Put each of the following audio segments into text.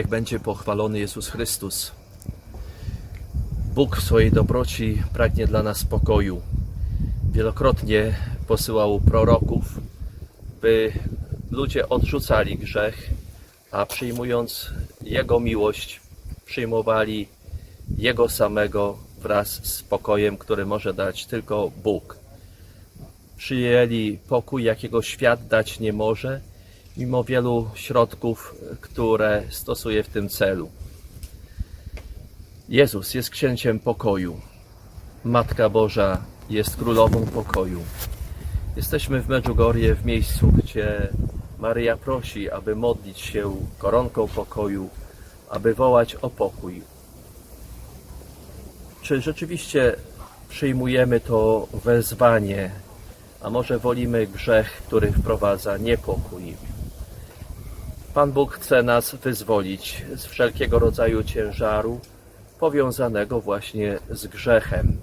Niech będzie pochwalony Jezus Chrystus. Bóg w swojej dobroci pragnie dla nas pokoju. Wielokrotnie posyłał proroków, by ludzie odrzucali grzech, a przyjmując Jego miłość, przyjmowali Jego samego wraz z pokojem, który może dać tylko Bóg. Przyjęli pokój, jakiego świat dać nie może, mimo wielu środków, które stosuje w tym celu. Jezus jest księciem pokoju. Matka Boża jest królową pokoju. Jesteśmy w Medjugorje, w miejscu, gdzie Maryja prosi, aby modlić się koronką pokoju, aby wołać o pokój. Czy rzeczywiście przyjmujemy to wezwanie, a może wolimy grzech, który wprowadza niepokój? Pan Bóg chce nas wyzwolić z wszelkiego rodzaju ciężaru powiązanego właśnie z grzechem.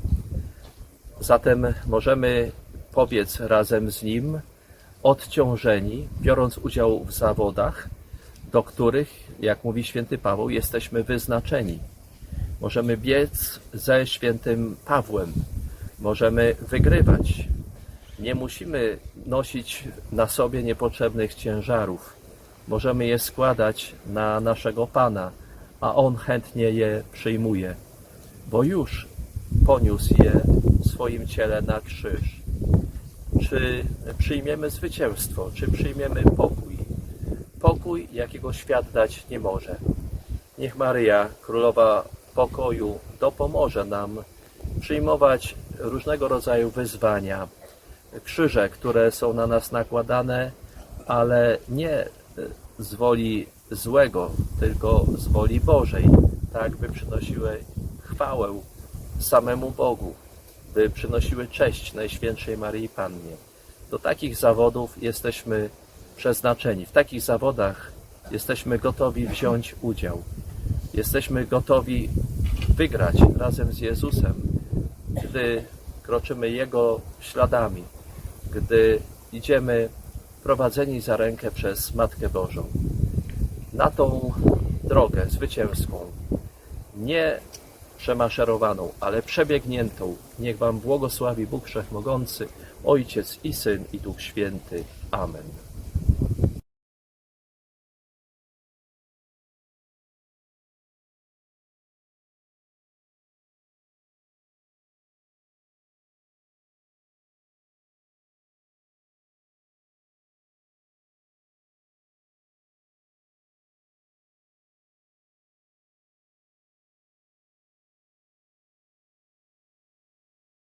Zatem możemy pobiec razem z Nim, odciążeni, biorąc udział w zawodach, do których, jak mówi święty Paweł, jesteśmy wyznaczeni. Możemy biec ze świętym Pawłem, możemy wygrywać. Nie musimy nosić na sobie niepotrzebnych ciężarów. Możemy je składać na naszego Pana, a On chętnie je przyjmuje, bo już poniósł je w swoim ciele na krzyż. Czy przyjmiemy zwycięstwo, czy przyjmiemy pokój? Pokój, jakiego świat dać nie może. Niech Maryja, Królowa Pokoju, dopomoże nam przyjmować różnego rodzaju wyzwania, krzyże, które są na nas nakładane, ale nie z woli złego, tylko z woli Bożej, tak by przynosiły chwałę samemu Bogu, by przynosiły cześć Najświętszej Maryi Pannie. Do takich zawodów jesteśmy przeznaczeni. W takich zawodach jesteśmy gotowi wziąć udział. Jesteśmy gotowi wygrać razem z Jezusem, gdy kroczymy Jego śladami, gdy idziemy prowadzeni za rękę przez Matkę Bożą. Na tą drogę zwycięską, nie przemaszerowaną, ale przebiegniętą, niech Wam błogosławi Bóg Wszechmogący, Ojciec i Syn i Duch Święty. Amen.